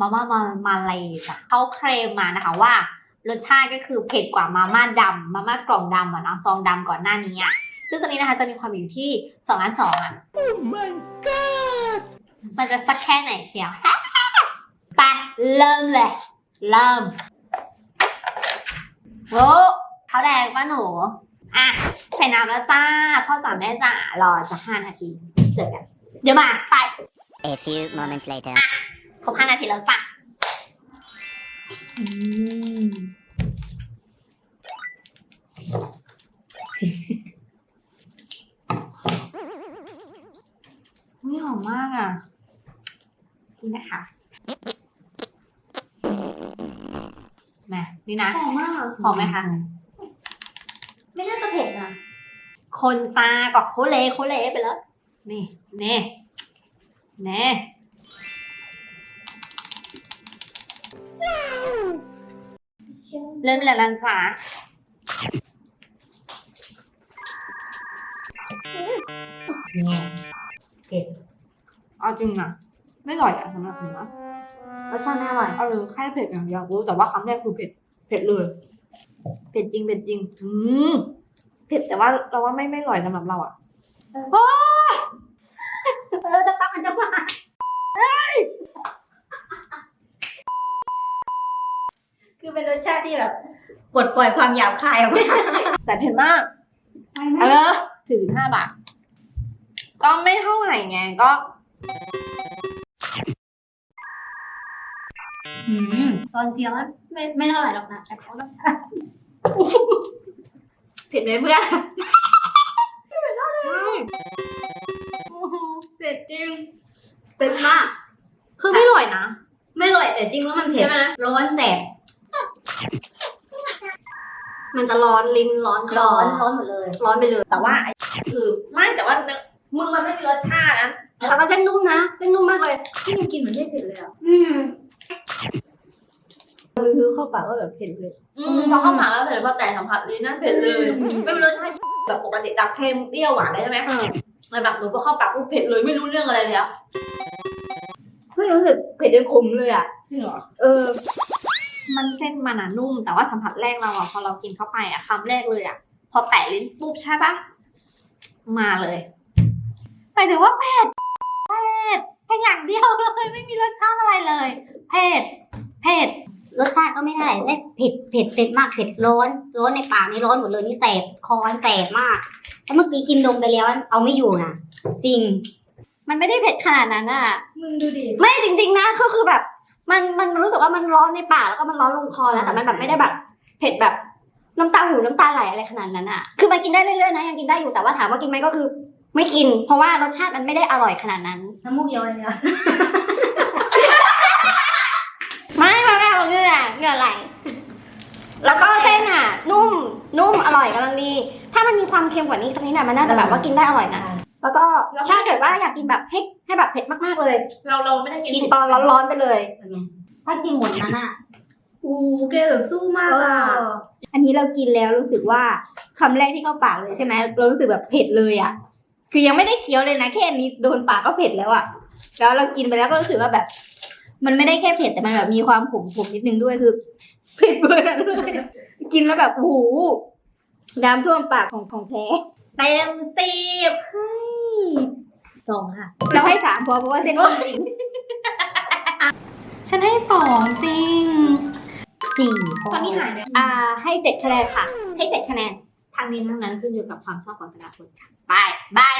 มาม่ามามาเลยจ้ะเขาเคลมมานะคะว่ารสชาติก็คือเผ็ดกว่ามาม่าดำมาม่ากล่องดำอะเนาะซองดำก่อนหน้านี้อะซึ่งตัวนี้นะคะจะมีความอยู่ที่2ล้าน2อะ my god มันจะสักแค่ไหนเชียว ไปเริ่มเลย เริ่มโว้เขาวแดงป้าหนู อะ ใส่น้ำแล้วจ้า พ่อจ๋าแม่จ๋ารอจะห้านาที เจอกัน เดี๋ยวมา ไป A few moments later. ครบห้านาทีแล้วจ้ะอืมนี่หอมมากอะนี่นะคะแม่นี่นะ หอมมากหอมไหมคะ ไม่น่าจะเผ็ดนะคนจ้ากับโคเละโคเละไปแล้ว นี่ นี่ นี่ เริ่มแล้วลันจ้านี่เผ็ดเอาจริงนะไม่อร่อยอะสำหรับหนูนะรสชาติไม่อร่อย เออแค่เผ็ดอย่างเดียวรู้แต่ว่าคำแรกคือเผ็ดเผ็ดเลย เผ็ดจริงเผ็ดจริง อืมเผ็ดแต่ว่าเราว่าไม่ไม่อร่อยสำหรับเราอะเออจะฟังมันจะมาคือเป็นร สชาติที่แบบปลดปล่อยความหยาบคายออกมาแต่เผ็ดมาก เออถือห้าบาท ก็ไม่เท่าไหร่ไงก็อืมตอนเคี้ยวไม่ไม่เท่าไหร่หรอกนะแต่เขาต้องเผ็ดไหมเพื่อนเผ็ดจริงเผ็ดมาก คือไม่อร่อยนะ ไม่อร่อยแต่จริงว่ามันเผ็ดใช่ไหมร้อนแสบ มันจะร้อนลิ้นร้อนคอร้อนร้อนหมดเลย ร้อนไปเลยแต่ว่าไอ้คือไม่แต่ว่าเนื้อมึงมันไม่มีรสชาตินะแล้วก็เส้นนุ่มนะเส้นนุ่มมากเลย ที่มันกินเหมือนไม่เผ็ดเลยอะอืมคือเข้าปากก็แบบเผ็ดเลยพอเข้าปากแล้วเผ็ดพอแต่สัมผัสลิ้นนั่นเผ็ดเลยไม่เป็นรสชาติแบบปกติจากเค็มเปรี้ยวหวานอะไรใช่ไหมแต่แบบหนูพอเข้าปากปุ๊บเผ็ดเลยไม่รู้เรื่องอะไรเลยอะไม่รู้สึกเผ็ดจนขมเลยอะจริงเหรอเออ มันเส้นมันอะนุ่ม แต่ว่าสัมผัสแรกเราอะพอเรากินเข้าไปอะคำแรกเลยอะพอแตะลิ้นปุ๊บใช่ปะมาเลยหมายถึงว่าเผ็ดเผ็ดแค่อย่างเดียวเลยไม่มีรสชาติอะไรเลยเผ็ดเผ็ดรสชาติก็ไม่ได้ได้เผ็ดเผ็ดเผ็ดมากเผ็ดร้อนร้อนในปากนี่ร้อนหมดเลยนี่แสบคอแสบมากแล้วเมื่อกี้กินดมไปแล้วเอาไม่อยู่นะจริง มันไม่ได้เผ็ดขนาดนั้นอะมึงดูดิไม่จริง ๆ นะก็คือแบบ มันมันรู้สึกว่ามันร้อนในปากแล้วก็มันร้อนลงคอแล้วแต่มันแบบไม่ได้แบบเผ็ดแบบน้ำตาหูน้ำตาไหลอะไรขนาดนั้นอะคือมันกินได้เรื่อยๆนะยังกินได้อยู่แต่ว่าถามว่ากินไหมก็คือ ไม่กิน เพราะว่ารสชาติมันไม่ได้อร่อยขนาดนั้น น้ำมูกย้อยเลยอะไม่ไม่ไม่เอาเหงื่อเหงื่อไหล แล้วก็เส้นอะ นุ่มนุ่มอร่อยกำลังดี ถ้ามันมีความเค็มกว่านี้สักนิดน่ะมันน่าจะแบบว่ากินได้อร่อยนะ แล้วก็ถ้าเกิดว่าอยากกินแบบให้ให้แบบเผ็ดมากๆเลย เราเราไม่ได้กินกินตอนร้อนๆไปเลยเป็นไงถ้ากินหมดนั้นอะอู้แกแบบสู้มากเออะออันนี้เรากินแล้วรู้สึกว่าคำแรกที่เข้าปากเลยใช่ไหมเรารู้สึกแบบเผ็ดเลยอะ คือยังไม่ได้เคี้ยวเลยนะแค่อันนี้โดนปากก็เผ็ดแล้วอะ แล้วเรากินไปแล้วก็รู้สึกว่าแบบ มันไม่ได้แค่เผ็ดแต่มันแบบมีความขมขมนิดนึงด้วยคือเผ็ดเบอร์นั้นเลยกินแล้วแบบโอ้โหน้ำท่วมปากของของแท้เต็มสิบ สองค่ะ เราให้สามพอเพราะว่าเส้นนุ่มจริงฉันให้สองจริงสี่พอตอนนี้หายเลยอ่า ให้เจ็ดคะแนนค่ะ ให้เจ็ดคะแนนทางนี้ทั้งนั้นขึ้นอยู่กับความชอบของแต่ละคนค่ะ ไปบาย